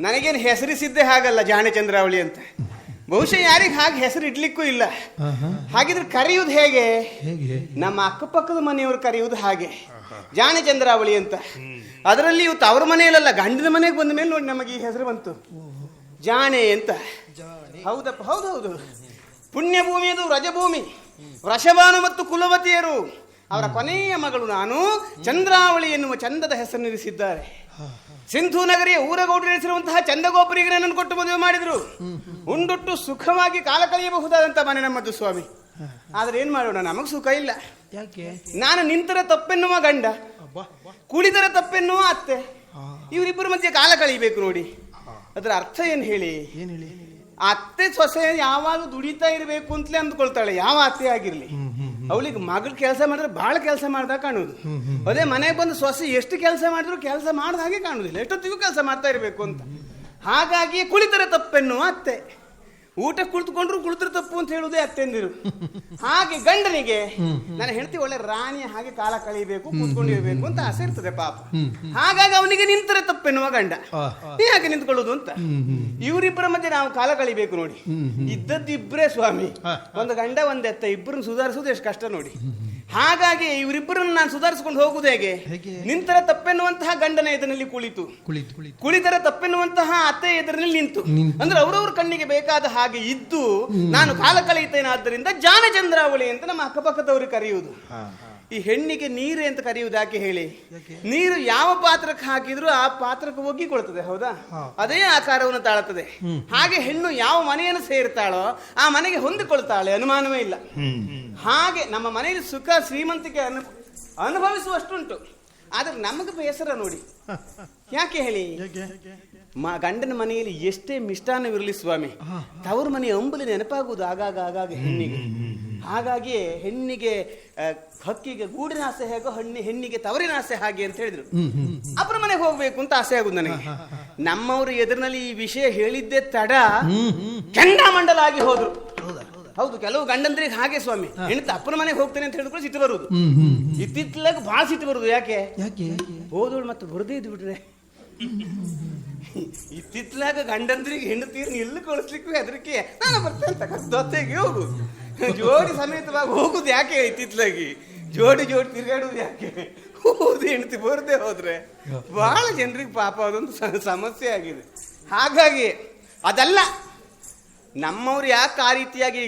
ನನಗೇನು ಹೆಸರಿಸಿದ್ದೇ ಹಾಗಲ್ಲ ಜಾಣೆ ಚಂದ್ರಾವಳಿ ಅಂತ. ಬಹುಶಃ ಯಾರಿಗೆ ಹಾಗೆ ಹೆಸರು ಇಡ್ಲಿಕ್ಕೂ ಇಲ್ಲ ಹಾಗಿದ್ರೆ ಕರೆಯುವುದು ಹೇಗೆ? ನಮ್ಮ ಅಕ್ಕಪಕ್ಕದ ಮನೆಯವರು ಕರೆಯುವುದು ಹಾಗೆ. ಜಾಣೆ ಚಂದ್ರಾವಳಿ ಅಂತ. ಅದರಲ್ಲಿ ಇವತ್ತು ಅವ್ರ ಮನೆಯಲ್ಲ ಗಂಡನ ಮನೆಗೆ ಬಂದ ಮೇಲೆ ನೋಡಿ ನಮಗೆ ಈ ಹೆಸರು ಬಂತು. ಜಾಣೆ ಅಂತ. ಹೌದಪ್ಪ ಹೌದೌದು. ಪುಣ್ಯ ಭೂಮಿ ಅದು ವ್ರಜಭೂಮಿ ವೃಷಭಾನು ಮತ್ತು ಕುಲವತಿಯರು ಅವರ ಕೊನೆಯ ಮಗಳು ನಾನು. ಚಂದ್ರಾವಳಿ ಎನ್ನುವ ಚಂದದ ಹೆಸರನ್ನಿರಿಸಿದ್ದಾರೆ ಸಿಂಧು ನಗರಿಯ ಊರಗೌಡರಿಸಿರುವಂತಹ ಚಂದಗೋಪುರಿಗೆ ನನ್ನನ್ನು ಕೊಟ್ಟು ಮದುವೆ ಮಾಡಿದ್ರು. ಉಂಡುಟ್ಟು ಸುಖವಾಗಿ ಕಾಲ ಕಳೆಯಬಹುದಾದಂತ ಮನೆ ನಮ್ಮದು ಸ್ವಾಮಿ. ಆದ್ರೆ ಏನ್ ಮಾಡೋಣ ನಮಗ್ ಸುಖ ಇಲ್ಲ. ನಾನು ನಿಂತರ ತಪ್ಪೆನ್ನುವ ಗಂಡ ಕುಳಿತರ ತಪ್ಪೆನ್ನುವ ಅತ್ತೆ. ಇವರಿಬ್ಬರ ಮಧ್ಯೆ ಕಾಲ ಕಳಿಬೇಕು ನೋಡಿ. ಅದರ ಅರ್ಥ ಏನ್ ಹೇಳಿ? ಏನ್ ಹೇಳಿ? ಅತ್ತೆ ಸೊಸೆ ಯಾವಾಗ ದುಡಿತಾ ಇರಬೇಕು ಅಂತಲೇ ಅಂದ್ಕೊಳ್ತಾಳೆ. ಯಾವ ಅತ್ತೆ ಆಗಿರ್ಲಿ. ಅವಳಿಗೆ ಮಗಳು ಕೆಲಸ ಮಾಡಿದ್ರೆ ಬಹಳ ಕೆಲಸ ಮಾಡ್ದಾಗ ಕಾಣುದು ಅದೇ ಮನೆಗೆ ಬಂದು ಸೊಸೆ ಎಷ್ಟು ಕೆಲಸ ಮಾಡಿದ್ರು ಕೆಲಸ ಮಾಡಿದ ಹಾಗೆ ಕಾಣುದಿಲ್ಲ ಎಷ್ಟೊತ್ತಿಗೂ ಕೆಲಸ ಮಾಡ್ತಾ ಇರಬೇಕು ಅಂತ. ಹಾಗಾಗಿ ಕುಳಿತರೆ ತಪ್ಪೆನ್ನುವ ಅತ್ತೆ. ಊಟ ಕುಳಿತುಕೊಂಡ್ರು ಕುಳಿತರೆ ತಪ್ಪು ಅಂತ ಹೇಳುವುದೇ ಅತ್ತೆಂದಿರು. ಹಾಗೆ ಗಂಡನಿಗೆ ನನ್ನ ಹೆಂಡತಿ ಒಳ್ಳೆ ರಾಣಿ ಹಾಗೆ ಕಾಲ ಕಳೀಬೇಕು ಕೂತ್ಕೊಂಡಿರ್ಬೇಕು ಅಂತ ಆಸೆ ಇರ್ತದೆ ಪಾಪ. ಹಾಗಾಗಿ ಅವನಿಗೆ ನಿಂತರೆ ತಪ್ಪೆನ್ನುವ ಗಂಡ. ನೀ ಹಾಗೆ ನಿಂತ್ಕೊಳ್ಳೋದು ಅಂತ. ಇವರಿಬ್ಬರ ಮಧ್ಯೆ ನಾವು ಕಾಲ ಕಳಿಬೇಕು ನೋಡಿ. ಇದ್ದದ್ದು ಇಬ್ಬರೇ ಸ್ವಾಮಿ. ಒಂದು ಗಂಡ ಒಂದೆತ್ತ ಇಬ್ಬರನ್ನು ಸುಧಾರಿಸೋದು ಎಷ್ಟು ಕಷ್ಟ ನೋಡಿ. ಹಾಗಾಗಿ ಇವರಿಬ್ಬರನ್ನು ನಾನು ಸುಧಾರಿಸಿಕೊಂಡು ಹೋಗುವುದು ಹೇಗೆ? ನಿಂತರ ತಪ್ಪೆನ್ನುವಂತಹ ಗಂಡನ ಎದುರಿನಲ್ಲಿ ಕುಳಿತು. ಕುಳಿತು ಕುಳಿತು. ಕುಳಿತರ ತಪ್ಪೆನ್ನುವಂತಹ ಅತ್ತೆ ಎದುರಿನಲ್ಲಿ ನಿಂತು. ನಿಂತು. ಅಂದ್ರೆ ಅವರವ್ರ ಕಣ್ಣಿಗೆ ಬೇಕಾದ ಹಾಗೆ ಇದ್ದು ನಾನು ಕಾಲ ಕಳೆಯುತ್ತೇನೆ ಆದ್ದರಿಂದ ಜಾನ ಚಂದ್ರಾವಳಿ ಅಂತ ನಮ್ಮ ಅಕ್ಕಪಕ್ಕದವರು ಕರೆಯುವುದು. ಈ ಹೆಣ್ಣಿಗೆ ನೀರು ಅಂತ ಕರೆಯುವುದು ಯಾಕೆ ಹೇಳಿ? ನೀರು ಯಾವ ಪಾತ್ರಕ್ಕೆ ಹಾಕಿದ್ರು ಆ ಪಾತ್ರಕ್ಕೆ ಒಗ್ಗಿಕೊಳ್ತದೆ ಹೌದಾ? ಅದೇ ಆಕಾರವನ್ನು ತಾಳುತ್ತದೆ. ಹಾಗೆ ಹೆಣ್ಣು ಯಾವ ಮನೆಯನ್ನು ಸೇರ್ತಾಳೋ ಆ ಮನೆಗೆ ಹೊಂದಿಕೊಳ್ತಾಳೆ ಅನುಮಾನವೇ ಇಲ್ಲ. ಹಾಗೆ ನಮ್ಮ ಮನೆಯಲ್ಲಿ ಸುಖ ಶ್ರೀಮಂತಿಕೆ ಅನು ಅನುಭವಿಸುವಷ್ಟುಂಟು. ಆದ್ರೆ ನಮಗೆ ಬೇಸರ ನೋಡಿ. ಯಾಕೆ ಹೇಳಿ? ಮ ಗಂಡನ ಮನೆಯಲ್ಲಿ ಎಷ್ಟೇ ಮಿಷ್ಟಾನ್ನವಿರಲಿ ಸ್ವಾಮಿ ತವರು ಮನೆಯ ಅಂಬಲಿ ನೆನಪಾಗುವುದು ಆಗಾಗ ಆಗಾಗ ಹೆಣ್ಣಿಗೆ. ಹಾಗಾಗಿ ಹೆಣ್ಣಿಗೆ ಹಕ್ಕಿಗೆ ಗೂಡಿನ ಆಸೆ ಹೇಗೋ ಹಣ್ಣಿ ಹೆಣ್ಣಿಗೆ ತವರಿನ ಆಸೆ ಹಾಗೆ ಅಂತ ಹೇಳಿದ್ರು. ಅಪರ ಮನೆಗೆ ಹೋಗ್ಬೇಕು ಅಂತ ಆಸೆ ಆಗುದು ನನಗೆ. ನಮ್ಮವರು ಎದುರಿನಲ್ಲಿ ಈ ವಿಷಯ ಹೇಳಿದ್ದೆ ತಡ. ಚಂಡಾಮಂಡಲ ಆಗಿ ಹೋದ್ರು. ಹೌದು ಕೆಲವು ಗಂಡಂದ್ರಿಗೆ ಹಾಗೆ ಸ್ವಾಮಿ. ಹೆಣ್ಣು ಅಪ್ಪನ ಮನೆಗೆ ಹೋಗ್ತೇನೆ ಅಂತ ಹೇಳಿದ್ರು ಸಿಟ್ಟು ಬರುದು ಇತ್ತಿತ್ತಲಾಗ ಭಾಳ ಸಿಟ್ಟು ಬರುದು ಯಾಕೆ? ಯಾಕೆ? ಹೋದವಳು ಮತ್ತೆ ಬರದೇ ಇದ್ದು ಬಿಟ್ರೆ ಇತ್ತಿತ್ತಲಾಗ ಗಂಡಂದ್ರಿಗೆ ಹೆಂಡತೀರ್ನ ಎಲ್ಲಿ ಕಳಿಸ್ಲಿಕ್ಕೂ ಹೆದರಿಕೆ. ನಾನು ಬರ್ತೇನೆ ಕದ್ದೊತ್ತೆಗೆ ಹೋಗು. ಜೋಡಿ ಸಮೇತವಾಗಿ ಹೋಗುದು ಯಾಕೆ ಇತ್ತಿತ್ತಲಾಗಿ ಜೋಡಿ ಜೋಡಿ ತಿರುಗಾಡುದು ಯಾಕೆ? ಹೋಗುದು ಹೆಂಡತಿ ಬರದೆ ಹೋದ್ರೆ. ಬಹಳ ಜನರಿಗೆ ಪಾಪ ಅದೊಂದು ಸಮಸ್ಯೆ ಆಗಿದೆ. ಹಾಗಾಗಿ ಅದಲ್ಲ ನಮ್ಮವ್ರು ಯಾಕೆ ಆ ರೀತಿಯಾಗಿ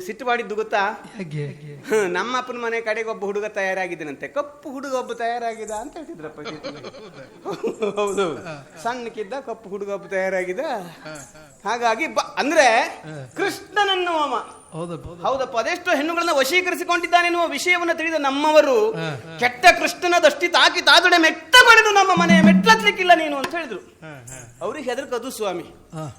ಸಿಟ್ಟು ಮಾಡಿದ್ದು ಗೊತ್ತಾ? ನಮ್ಮ ಅಪ್ಪನ ಮನೆ ಕಡೆಗೆ ಒಬ್ಬ ಹುಡುಗ ತಯಾರಾಗಿದ್ದನಂತೆ. ಕಪ್ಪು ಹುಡುಗ ಒಬ್ಬ ತಯಾರಾಗಿದ ಅಂತ ಹೇಳ್ತಿದ್ರಪ್ಪ ಹೌದು. ಸಣ್ಣಕ್ಕಿದ್ದ ಕಪ್ಪು ಹುಡುಗ ಒಬ್ಬ ತಯಾರಾಗಿದ ಹಾಗಾಗಿ ಬ- ಅಂದ್ರೆ ಕೃಷ್ಣನನ್ನುವವ ಹೌದಪ್ಪ ಹೌದಪ್ಪ ಅದೆಷ್ಟೋ ಹೆಣ್ಣುಗಳನ್ನ ವಶೀಕರಿಸಿಕೊಂಡಿದ್ದಾನೆನ್ನುವ ವಿಷಯವನ್ನು ತಿಳಿದ ನಮ್ಮವರು ಕೆಟ್ಟ ಕೃಷ್ಣನ ದಷ್ಟಿ ತಾಕಿ ತಾದುಡೆ ಮೆಟ್ಟ ಬಡಿದು ನಮ್ಮ ಮನೆ ಮೆಟ್ಲತ್ಲಿಕ್ಕಿಲ್ಲ ನೀನು ಅಂತ ಹೇಳಿದ್ರು. ಅವ್ರಿಗೆ ಹೆದರ್ಕದು ಸ್ವಾಮಿ.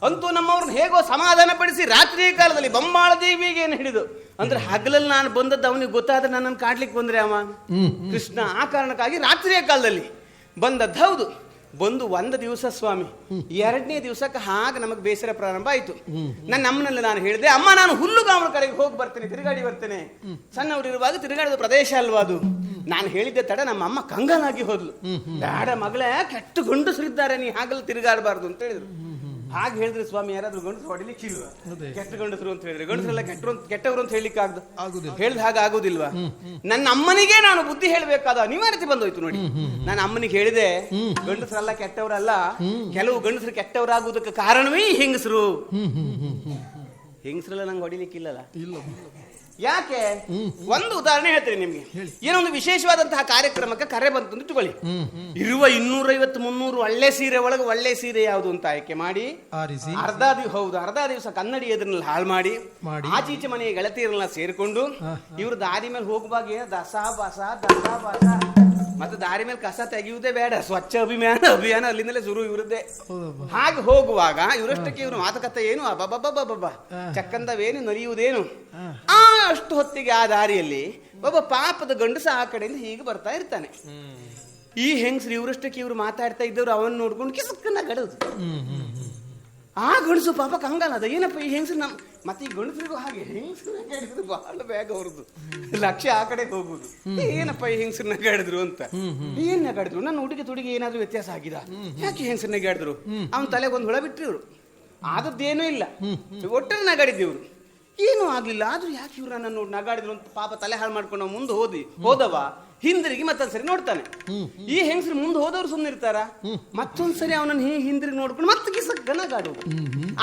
ಅಂತೂ ನಮ್ಮವ್ರನ್ನ ಹೇಗೋ ಸಮಾಧಾನ ಪಡಿಸಿ ರಾತ್ರಿ ಕಾಲದಲ್ಲಿ ಬೊಮ್ಮಾಳ ದೇವಿಗೆ ಏನು ಹಿಡಿದು? ಅಂದ್ರೆ ಹಗಲಲ್ಲಿ ನಾನು ಬಂದದ್ದು ಅವನಿಗೆ ಗೊತ್ತಾದ್ರೆ ನನ್ನನ್ನು ಕಾಡ್ಲಿಕ್ಕೆ ಬಂದ್ರೆ ಅವ? ಕೃಷ್ಣ ಆ ಕಾರಣಕ್ಕಾಗಿ ರಾತ್ರಿಯ ಕಾಲದಲ್ಲಿ ಬಂದದ್ದು. ಹೌದು. ಬಂದು ಒಂದು ದಿವಸ ಸ್ವಾಮಿ ಎರಡನೇ ದಿವಸಕ್ಕೆ ಹಾಗೆ ನಮಗೆ ಬೇಸರ ಪ್ರಾರಂಭ ಆಯ್ತು. ನನ್ನ ಅಮ್ಮನಲ್ಲಿ ನಾನು ಹೇಳಿದೆ ಅಮ್ಮ ನಾನು ಹುಲ್ಲುಗಾವನ ಕಡೆಗೆ ಹೋಗಿ ಬರ್ತೇನೆ ತಿರುಗಾಡಿ ಬರ್ತೇನೆ. ಸಣ್ಣವರಿರುವಾಗ ತಿರುಗಾಡಿದ ಪ್ರದೇಶ ಅಲ್ವಾ ಅದು? ನಾನು ಹೇಳಿದ್ದೆ ತಡ ನಮ್ಮ ಅಮ್ಮ ಕಂಗನಾಗಿ ಹೋದ್ಲು. ಬೇಡ ಮಗಳೇ ಕೆಟ್ಟ ಗಂಡಸರಿದ್ದಾರೆ ನೀ ಹಾಗಲ್ಲ ತಿರುಗಾಡಬಾರ್ದು ಅಂತ ಹೇಳಿದ್ರು. ಹಾಗೆ ಹೇಳಿದ್ರೆ ಸ್ವಾಮಿ ಯಾರಾದ್ರೂ ಗಂಡಸರು ಹೊಡಿಲಿಕ್ಕೆ ಇಲ್ವಾ? ಕೆಟ್ಟ ಗಂಡಸರು ಅಂತ ಹೇಳಿದ್ರೆ. ಗಂಡಸರೆಲ್ಲ ಕೆಟ್ಟರು ಅಂತ ಕೆಟ್ಟವರು ಅಂತ ಹೇಳಿಕ್ಕೆ ಆಗ್ದು. ಹೇಳಿದ ಹಾಗೆ ಆಗುದಿಲ್ವಾ? ನನ್ನ ಅಮ್ಮನಿಗೆ ನಾನು ಬುದ್ಧಿ ಹೇಳಬೇಕಾದ ಅನಿವಾರ್ಯತೆ ಬಂದೋಯ್ತು ನೋಡಿ. ನಾನು ಅಮ್ಮನಿಗೆ ಹೇಳಿದೆ ಗಂಡಸರೆಲ್ಲ ಕೆಟ್ಟವರಲ್ಲ ಕೆಲವು ಗಂಡಸರು ಕೆಟ್ಟವರಾಗುವುದಕ್ಕೆ ಕಾರಣವೇ ಹೆಂಗಸರು. ಹೆಂಗಸರೆಲ್ಲ ನಂಗೆ ಹೊಡಿಲಿಕ್ಕಿಲ್ಲಲ್ಲ? ಇಲ್ಲ. ಯಾಕೆ? ಒಂದು ಉದಾಹರಣೆ ಹೇಳ್ತೀನಿ ನಿಮ್ಗೆ. ಏನೊಂದು ವಿಶೇಷವಾದಂತಹ ಕಾರ್ಯಕ್ರಮಕ್ಕೆ ಕರೆ ಬಂತು ಅಂತ ಇಟ್ಕೊಳ್ಳಿ ಇರುವ ಇನ್ನೂರೈವತ್ತು ಮುನ್ನೂರು ಒಳ್ಳೆ ಸೀರೆ ಒಳಗೆ ಒಳ್ಳೆ ಸೀರೆ ಯಾವುದು ಅಂತ ಆಯ್ಕೆ ಮಾಡಿ. ಅರ್ಧ ದಿವಸ ಹೌದು ಅರ್ಧ ದಿವಸ ಕನ್ನಡಿ ಎದುರಿನಲ್ಲಿ ಹಾಳು ಮಾಡಿ. ಆಚೀಚೆ ಮನೆಯ ಗೆಳತಿಯರನ್ನ ಸೇರಿಕೊಂಡು ಇವರು ದಾರಿ ಮೇಲೆ ಹೋಗುವಾಗ ದಸ ಬಸ ದಸ ಬಸ. ಮತ್ತೆ ದಾರಿ ಮೇಲೆ ಕಸ ತೆಗೆಯುವುದೇ ಬೇಡ ಸ್ವಚ್ಛ ಅಭಿಯಾನ ಅಭಿಯಾನ ಅಲ್ಲಿಂದಲೇ ಶುರು ಇವರದ್ದೆ. ಹಾಗೆ ಹೋಗುವಾಗ ಇವರಷ್ಟಕ್ಕೆ ಇವರು ಮಾತುಕತೆ ಏನು? ಅಬ್ಬಬ್ಬಬ್ಬಬ್ಬ ಚಕ್ಕಂದವೇನು ನರಿಯುವುದೇನು? ಆ ಅಷ್ಟು ಹೊತ್ತಿಗೆ ಆ ದಾರಿಯಲ್ಲಿ ಒಬ್ಬ ಪಾಪದ ಗಂಡಸ ಆ ಕಡೆಯಿಂದ ಹೀಗೆ ಬರ್ತಾ ಇರ್ತಾನೆ. ಈ ಹೆಂಗಸ್ರು ಇವರಷ್ಟಕ್ಕೆ ಇವ್ರು ಮಾತಾಡ್ತಾ ಇದ್ದವ್ರು ಅವನ್ನ ನೋಡ್ಕೊಂಡು ಕಿಸಕ್ಕನ್ನ ಗಡದು ಆ ಗಂಡಸು ಪಾಪ ಅದ. ಏನಪ್ಪ ಈ ಹೆಂಗಸು ನಮ್ ಮತ್ತೆ ಈ ಗಂಡಸರಿಗೂ ಹಾಗೆ ಹೆಂಗಸರು ಗಡಿದ್ರು ಬಹಳ ಬೇಗ ಅವ್ರದ್ದು. ಲಕ್ಷ ಆ ಕಡೆ ಹೋಗುದು ಏನಪ್ಪ ಈ ಹೆಂಗಸರು ನಗಾಡಿದ್ರು ಅಂತ. ಏನ್ ನಗಾಡಿದ್ರು ನನ್ನ ಹುಡುಗಿ ತುಡುಗಿ ಏನಾದ್ರೂ ವ್ಯತ್ಯಾಸ ಆಗಿದ? ಯಾಕೆ ಹೆಂಗಸರು ನಗಾಡಿದ್ರು ಅವನ ತಲೆಗೆ ಒಂದು ಹುಳ ಬಿಟ್ರಿ ಇವ್ರು. ಆದದ್ದೇನೂ ಇಲ್ಲ. ಒಟ್ಟಲ್ಲಿ ನಗಾಡಿದ್ದೀವ್ರು ಏನೂ ಆಗ್ಲಿಲ್ಲ. ಆದ್ರೂ ಯಾಕೆ ಇವ್ರು ನನ್ನ ನೋಡಿ ನಗಾಡಿದ್ರು ಅಂತ ಪಾಪ ತಲೆ ಹಾಳು ಮಾಡ್ಕೊಂಡು ಮುಂದೆ ಹೋದಿ ಹೋದವ? ಹಿಂದಿರುಗಿ ಮತ್ತೊಂದ್ಸರಿ ನೋಡ್ತಾನೆ. ಈ ಹೆಂಗಸರು ಮುಂದೆ ಹೋದವ್ರು ಸುಮ್ಮನೆ ಇರ್ತಾರ? ಮತ್ತೊಂದ್ಸರಿ ಅವನನ್ನ ಹೀ ಹಿಂದಿರುಗಿ ನೋಡ್ಕೊಂಡು ಮತ್ತೆ ಕಿಸಕ್ಕ ನಗಾಡುವುದು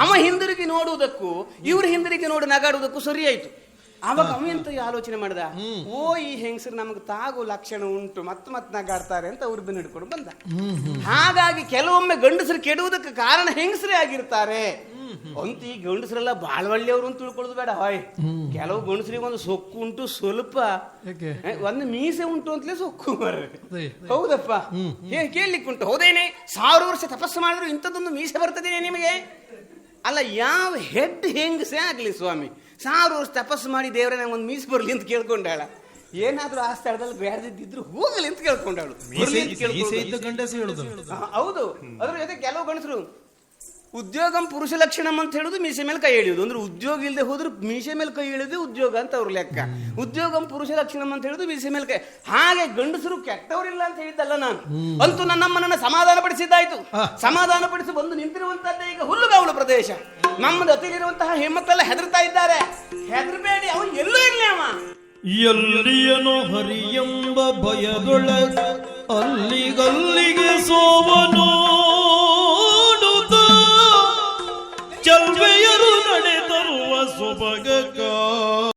ಅವ ಹಿಂದಿರುಗಿ ನೋಡುವುದಕ್ಕೂ ಇವ್ರು ಹಿಂದಿರುಗಿ ನೋಡಿ ನಗಾಡುವುದಕ್ಕೂ ಸರಿ ಆಯ್ತು ಅವಾಗ ಅವಂತ ಆಲೋಚನೆ ಮಾಡ್ದ? ಓ ಈ ಹೆಂಗಸರು ನಮಗೆ ತಾಗು ಲಕ್ಷಣ ಉಂಟು ಮತ್ ಮತ್ತೆ ನಗಾಡ್ತಾರೆ ಅಂತ ಅವ್ರು ಬೆನ್ನು ಹಿಡ್ಕೊಂಡು ಬಂದ. ಹಾಗಾಗಿ ಕೆಲವೊಮ್ಮೆ ಗಂಡಸರು ಕೆಡುವುದಕ್ಕೆ ಕಾರಣ ಹೆಂಗಸರೇ ಆಗಿರ್ತಾರೆ. ಅಂತ ಈ ಗಂಡಸರೆಲ್ಲ ಬಾಳ ಒಳ್ಳೆಯವರು ಅಂತ ತಿಳ್ಕೊಳ್ಳೋದು ಬೇಡ ಹಾಯ್. ಕೆಲವು ಗಂಡಸರಿಗೆ ಒಂದು ಸೊಕ್ಕು ಉಂಟು ಸ್ವಲ್ಪ. ಒಂದು ಮೀಸೆ ಉಂಟು ಅಂತಲೇ ಸೊಕ್ಕು. ಹೌದಪ್ಪ. ಕೇಳಲಿಕ್ಕೆ ಉಂಟು. ಹೌದೇನೆ? ಸಾವಿರ ವರ್ಷ ತಪಸ್ಸು ಮಾಡಿದ್ರು ಇಂಥದ್ದೊಂದು ಮೀಸೆ ಬರ್ತದೇನೆ ನಿಮಗೆ? ಅಲ್ಲ ಯಾವ ಹೆಡ್ ಹೆಂಗಸೇ ಆಗ್ಲಿ ಸ್ವಾಮಿ. ಸಾವಿರ ವರ್ಷ ತಪಸ್ಸು ಮಾಡಿ ದೇವರೇ ನಂಗೆ ಒಂದು ಮೀಸೆ ಬರ್ಲಿ ಅಂತ ಕೇಳ್ಕೊಂಡಾಳ. ಏನಾದ್ರೂ ಆ ಸ್ಥಳದಲ್ಲಿ ಬೇಡದಿದ್ದಿದ್ರು ಹೋಗಲಿ ಅಂತ ಕೇಳ್ಕೊಂಡಾಳು. ಹೇಳುದು. ಹೌದು. ಅದ್ರ ಜೊತೆ ಕೆಲವು ಗಂಡಸರು ಉದ್ಯೋಗಂ ಪುರುಷ ಲಕ್ಷಣಂ ಅಂತ ಹೇಳುದು ಮೀಸೆ ಮೇಲೆ ಕೈ ಎಳೆಯುವುದು ಅಂದ್ರೆ ಉದ್ಯೋಗ ಇಲ್ಲದೆ ಹೋದ್ರೆ ಮೀಸೆ ಮೇಲೆ ಕೈ ಹೇಳುದು ಉದ್ಯೋಗ ಅಂತ ಅವ್ರ ಲೆಕ್ಕ. ಉದ್ಯೋಗಂ ಪುರುಷ ಲಕ್ಷಣಂ ಅಂತ ಹೇಳುದು ಮೀಸೆ ಮೇಲೆ ಕೈ. ಹಾಗೆ ಗಂಡಸರು ಕೆಟ್ಟವರಿಲ್ಲ ಅಂತ ಹೇಳಿದ್ದಲ್ಲ ನಾನು. ಅಂತೂ ನನ್ನಮ್ಮನನ್ನ ಸಮಾಧಾನ ಪಡಿಸಿದ್ದಾಯ್ತು ಸಮಾಧಾನ ಪಡಿಸಿ ಬಂದು ನಿಂತಿರುವಂತದ್ದೇ ಈಗ ಹುಲ್ಲುಗಾವಲು ಪ್ರದೇಶ. ನಮ್ಮ ಜೊತೆಗಿರುವಂತಹ ಹೆಮ್ಮತ್ತೆಲ್ಲ ಹೆದರ್ತಾ ಇದ್ದಾರೆ. ಹೆದರಬೇಡಿ ಅವನು ಎಲ್ಲೂ ಇರಲಿ ಅವ ಹರಿ ಹರಿಯೆಂಬ ಭಯದೊಳ ಅಲ್ಲಿಗಲ್ಲಿಗೆ ಸೋವನು ಚಲ್ವೆಯರು ನಡೆದರುವ ಸೊಬಗ